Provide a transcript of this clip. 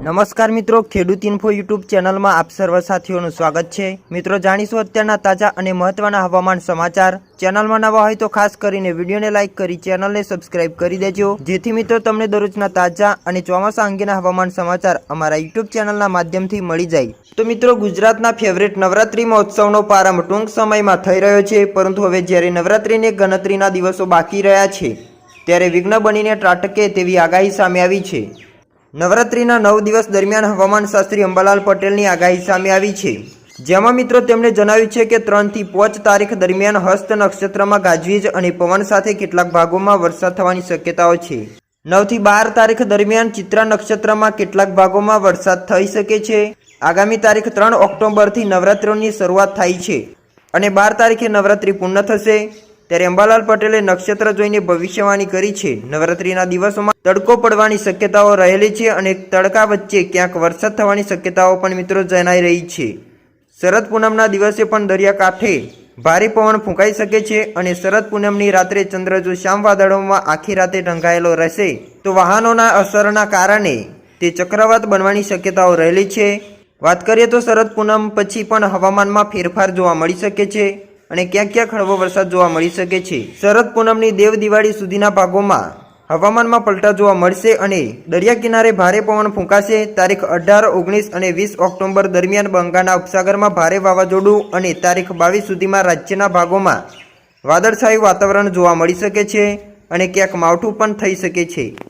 નમસ્કાર મિત્રો, ખેડૂત ઇન્ફો યુટ્યુબ ચેનલમાં આપ સર્વ સાથીઓનું સ્વાગત છે. મિત્રો, જાણીશું અત્યારના તાજા અને મહત્વના હવામાન સમાચાર. ચેનલમાં નવા હોય તો ખાસ કરીને વિડીયોને લાઇક કરી ચેનલને સબસ્ક્રાઇબ કરી દેજો. જેથી મિત્રો, તમને દરરોજના તાજા અને ચોમાસા અંગેના હવામાન સમાચાર અમારા યુટ્યુબ ચેનલના માધ્યમથી મળી જાય. તો મિત્રો, ગુજરાતના ફેવરેટ નવરાત્રી મહોત્સવનો પ્રારંભ ટૂંક સમયમાં થઈ રહ્યો છે. પરંતુ હવે જ્યારે નવરાત્રીને ગણતરીના દિવસો બાકી રહ્યા છે, ત્યારે વિઘ્ન બનીને ત્રાટકે તેવી આગાહી સામે આવી છે. નવરાત્રીના નવ દિવસ દરમિયાન હવામાન શાસ્ત્રી અંબાલાલ પટેલની આગાહી સામે આવી છે. જેમાં મિત્રો તેમણે જણાવ્યું છે કે ત્રણથી પાંચ તારીખ દરમિયાન હસ્ત નક્ષત્રમાં ગાજવીજ અને પવન સાથે કેટલાક ભાગોમાં વરસાદ થવાની શક્યતાઓ છે. નવથી બાર તારીખ દરમિયાન ચિત્રા નક્ષત્રમાં કેટલાક ભાગોમાં વરસાદ થઈ શકે છે. આગામી તારીખ ત્રણ ઓક્ટોબરથી નવરાત્રોની શરૂઆત થાય છે અને બાર તારીખે નવરાત્રિ પૂર્ણ થશે. ત્યારે અંબાલાલ પટેલે નક્ષત્ર જોઈને ભવિષ્યવાણી કરી છે. નવરાત્રિના દિવસોમાં તડકો પડવાની શક્યતાઓ રહેલી છે અને તડકા વચ્ચે ક્યાંક વરસાદ થવાની શક્યતાઓ પણ મિત્રો જણાઈ રહી છે. શરદ પૂનમના દિવસે પણ દરિયાકાંઠે ભારે પવન ફૂંકાઈ શકે છે અને શરદ પૂનમની રાત્રે ચંદ્ર જો શ્યામ વાદળોમાં આખી રાતે ઢંકાયેલો રહેશે, તો વાહનોના અસરના કારણે તે ચક્રવાત બનવાની શક્યતાઓ રહેલી છે. વાત કરીએ તો શરદ પૂનમ પછી પણ હવામાનમાં ફેરફાર જોવા મળી શકે છે. અને ક્યાંક ક્યાંક હળવો વરસાદ જોવા મળી શકે છે? શરદ પૂનમની દેવ દિવાળી સુધીના ભાગોમાં હવામાનમાં પલટા જોવા મળશે અને દરિયા કિનારે ભારે પવન ફૂંકાશે. તારીખ અઢાર, ઓગણીસ અને વીસ ઓક્ટોબર દરમિયાન બંગાળના ઉપસાગરમાં ભારે વાવાઝોડું અને તારીખ બાવીસ સુધીમાં રાજ્યના ભાગોમાં વાદળછાયું વાતાવરણ જોવા મળી શકે છે અને ક્યાંક માવઠું પણ થઈ શકે છે.